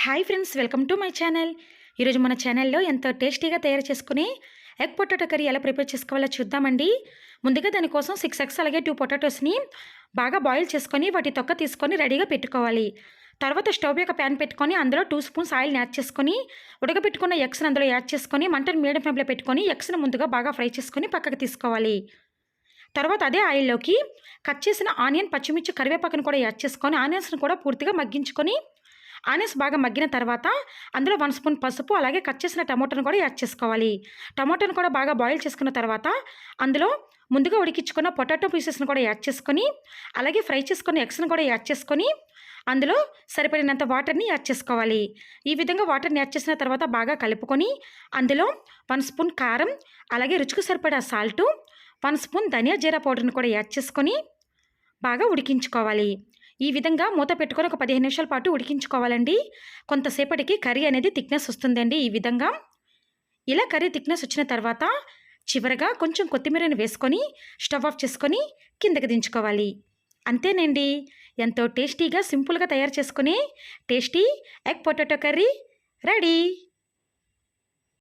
Hi friends welcome to my channel. ఈరోజు మన ఛానల్లో ఎంతో టేస్టీగా తయారు చేసుకుని ఎగ్ పొటాటో కర్రీ ఎలా ప్రిపేర్ చేసుకోవాలో చూద్దామండి. ముందుగా దానికోసం సిక్స్ ఎగ్స్ అలాగే టూ పొటాటోస్ని బాగా బాయిల్ చేసుకొని వాటి తొక్క తీసుకొని రెడీగా పెట్టుకోవాలి. తర్వాత స్టవ్ యొక్క ప్యాన్ పెట్టుకొని అందులో టూ స్పూన్స్ ఆయిల్ని యాడ్ చేసుకొని ఉడకబెట్టుకున్న ఎగ్స్ని అందులో యాడ్ చేసుకొని మంటను మీడియం ఫ్లేమ్లో పెట్టుకొని ఎగ్స్ని ముందుగా బాగా ఫ్రై చేసుకొని పక్కకు తీసుకోవాలి. తర్వాత అదే ఆయిల్లోకి కట్ చేసిన ఆనియన్ పచ్చిమిర్చి కరివేపాకును కూడా యాడ్ చేసుకొని ఆనియన్స్ని కూడా పూర్తిగా మగ్గించుకొని ఆనియన్స్ బాగా మగ్గిన తర్వాత అందులో వన్ స్పూన్ పసుపు అలాగే కట్ చేసిన టమోటాను కూడా యాడ్ చేసుకోవాలి. టమోటాను కూడా బాగా బాయిల్ చేసుకున్న తర్వాత అందులో ముందుగా ఉడికించుకున్న పొటాటో పీసెస్ని కూడా యాడ్ చేసుకొని అలాగే ఫ్రై చేసుకున్న ఎగ్స్ను కూడా యాడ్ చేసుకొని అందులో సరిపడినంత వాటర్ని యాడ్ చేసుకోవాలి. ఈ విధంగా వాటర్ని యాడ్ చేసిన తర్వాత బాగా కలుపుకొని అందులో వన్ స్పూన్ కారం అలాగే రుచికి సరిపడా సాల్టు వన్ స్పూన్ ధనియా జీరా పౌడర్ని కూడా యాడ్ చేసుకొని బాగా ఉడికించుకోవాలి. ఈ విధంగా మూత పెట్టుకొని ఒక పదిహేను నిమిషాల పాటు ఉడికించుకోవాలండి. కొంతసేపటికి కర్రీ అనేది థిక్నెస్ వస్తుందండి ఈ విధంగా. ఇలా కర్రీ థిక్నెస్ వచ్చిన తర్వాత చివరగా కొంచెం కొత్తిమీరని వేసుకొని స్టవ్ ఆఫ్ చేసుకొని కిందకి దించుకోవాలి. అంతేనండి. ఎంతో టేస్టీగా సింపుల్గా తయారు చేసుకుని tasty egg potato curry ready.